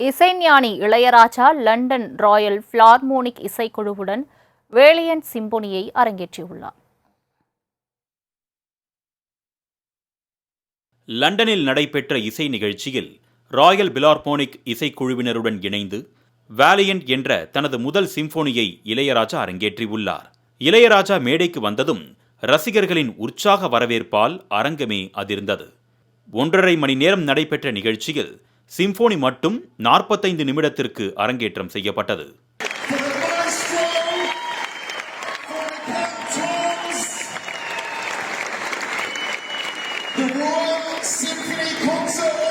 இசைஞானி Ilaiyaraaja London Royal பிளார்மோனிக் இசைக்குழுவுடன் valiant சிம்பொனியை அரங்கேற்றியுள்ளார். லண்டனில் நடைபெற்ற இசை நிகழ்ச்சியில் ராயல் பிலார்மோனிக் இசைக்குழுவினருடன் இணைந்து வேலியன்ட் என்ற தனது முதல் சிம்போனியை இளையராஜா அரங்கேற்றியுள்ளார். இளையராஜா மேடைக்கு வந்ததும் ரசிகர்களின் உற்சாக வரவேற்பால் அரங்கமே அதிர்ந்தது. ஒன்றரை மணி நேரம் நடைபெற்ற நிகழ்ச்சியில் சிம்போனி மட்டும் நாற்பத்தைந்து நிமிடத்திற்கு அரங்கேற்றம் செய்யப்பட்டது Symphony Concert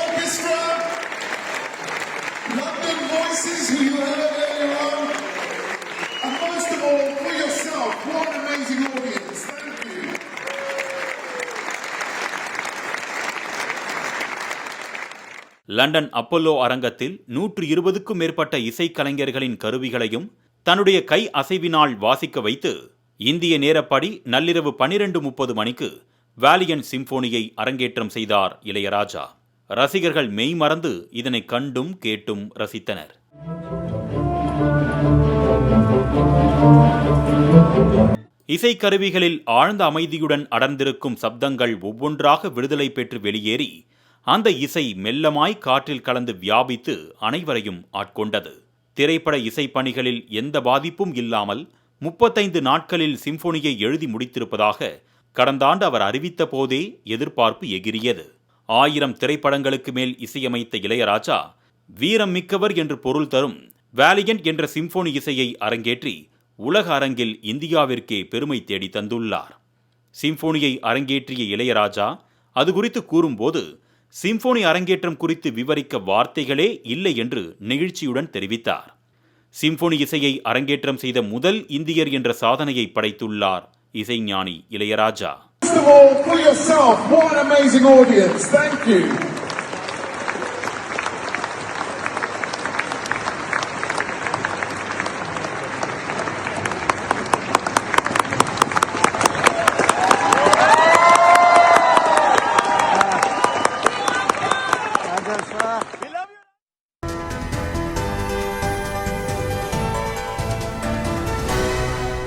லண்டன் அப்பல்லோ அரங்கத்தில் நூற்று இருபதுக்கும் மேற்பட்ட இசைக்கலைஞர்களின் கருவிகளையும் தன்னுடைய கை அசைவினால் வாசிக்க வைத்து இந்திய நேரப்படி நள்ளிரவு பனிரெண்டு முப்பது மணிக்கு வேலியன் சிம்போனியை அரங்கேற்றம் செய்தார் இளையராஜா. ரசிகர்கள் மெய்மறந்து இதனை கண்டும் கேட்டும் ரசித்தனர். இசைக்கருவிகளில் ஆழ்ந்த அமைதியுடன் அடர்ந்திருக்கும் சப்தங்கள் ஒவ்வொன்றாக விடுதலை பெற்று வெளியேறி அந்த இசை மெல்லமாய் காற்றில் கலந்து வியாபித்து அனைவரையும் ஆட்கொண்டது. திரைப்பட இசைப்பணிகளில் எந்த பாதிப்பும் இல்லாமல் முப்பத்தைந்து நாட்களில் சிம்போனியை எழுதி முடித்திருப்பதாக கடந்த ஆண்டு அவர் அறிவித்த போதே எதிர்பார்ப்பு எகிரியது. ஆயிரம் திரைப்படங்களுக்கு மேல் இசையமைத்த இளையராஜா வீரம் மிக்கவர் என்று பொருள் தரும் வேலியன்ட் என்ற சிம்போனி இசையை அரங்கேற்றி உலக அரங்கில் இந்தியாவிற்கே பெருமை தேடி தந்துள்ளார். சிம்போனியை அரங்கேற்றிய இளையராஜா அது குறித்து கூறும்போது சிம்போனி அரங்கேற்றம் குறித்து விவரிக்க வார்த்தைகளே இல்லை என்று நெகிழ்ச்சியுடன் தெரிவித்தார். சிம்போனி இசையை அரங்கேற்றம் செய்த முதல் இந்தியர் என்ற சாதனையை படைத்துள்ளார் இசைஞானி இளையராஜா.